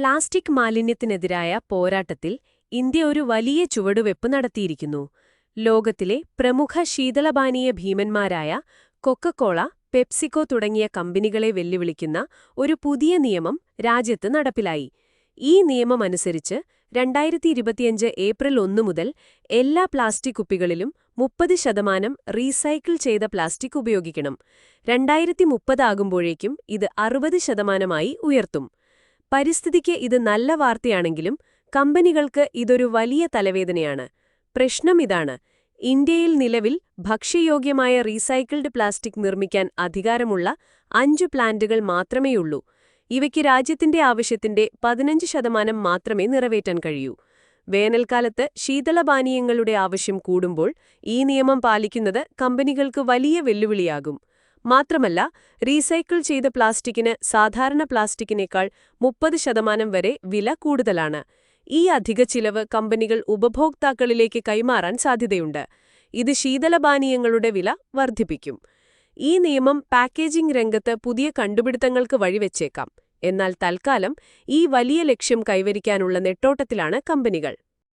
Plastic മാലിന്യത്തിനെതിരായ പോരാട്ടത്തിൽ India ഒരു വലിയ ചുവടുവെപ്പ് നടത്തിയിരിക്കുന്നു. ലോകത്തിലെ പ്രമുഖ ശീതളപാനീയ ഭീമന്മാരായ കൊക്കക്കോള പെപ്സിക്കോ തുടങ്ങിയ കമ്പനികളെ വെല്ലുവിളിക്കുന്ന ഒരു പുതിയ നിയമം രാജ്യത്ത് നടപ്പിലായി. ഈ നിയമമനുസരിച്ച് രണ്ടായിരത്തി ഇരുപത്തിയഞ്ച് ഏപ്രിൽ ഒന്ന് മുതൽ എല്ലാ പ്ലാസ്റ്റിക് കുപ്പികളിലും മുപ്പത് ശതമാനം റീസൈക്കിൾ ചെയ്ത പ്ലാസ്റ്റിക് ഉപയോഗിക്കണം. രണ്ടായിരത്തി മുപ്പതാകുമ്പോഴേക്കും ഇത് അറുപത് ശതമാനമായി ഉയർത്തും. പരിസ്ഥിതിക്ക് ഇത് നല്ല വാർത്തയാണെങ്കിലും കമ്പനികൾക്ക് ഇതൊരു വലിയ തലവേദനയാണ്. പ്രശ്നം ഇതാണ്. ഇന്ത്യയിൽ നിലവിൽ ഭക്ഷ്യയോഗ്യമായ റീസൈക്കിൾഡ് പ്ലാസ്റ്റിക് നിർമ്മിക്കാൻ അധികാരമുള്ള അഞ്ചു പ്ലാന്റുകൾ മാത്രമേയുള്ളൂ. ഇവയ്ക്ക് രാജ്യത്തിന്റെ ആവശ്യത്തിന്റെ പതിനഞ്ച് ശതമാനം മാത്രമേ നിറവേറ്റാൻ കഴിയൂ. വേനൽക്കാലത്ത് ശീതളപാനീയങ്ങളുടെ ആവശ്യം കൂടുമ്പോൾ ഈ നിയമം പാലിക്കുന്നത് കമ്പനികൾക്ക് വലിയ വെല്ലുവിളിയാകും. മാത്രമല്ല റീസൈക്കിൾ ചെയ്ത പ്ലാസ്റ്റിക്കിന് സാധാരണ പ്ലാസ്റ്റിക്കിനേക്കാൾ മുപ്പത് ശതമാനം വരെ വില കൂടുതലാണ്. ഈ അധിക ചിലവ് കമ്പനികൾ ഉപഭോക്താക്കളിലേക്ക് കൈമാറാൻ സാധ്യതയുണ്ട്. ഇത് ശീതലപാനീയങ്ങളുടെ വില വർദ്ധിപ്പിക്കും. ഈ നിയമം പാക്കേജിംഗ് രംഗത്ത് പുതിയ കണ്ടുപിടുത്തങ്ങൾക്ക് വഴിവെച്ചേക്കാം. എന്നാൽ തൽക്കാലം ഈ വലിയ ലക്ഷ്യം കൈവരിക്കാനുള്ള നെട്ടോട്ടത്തിലാണ് കമ്പനികൾ.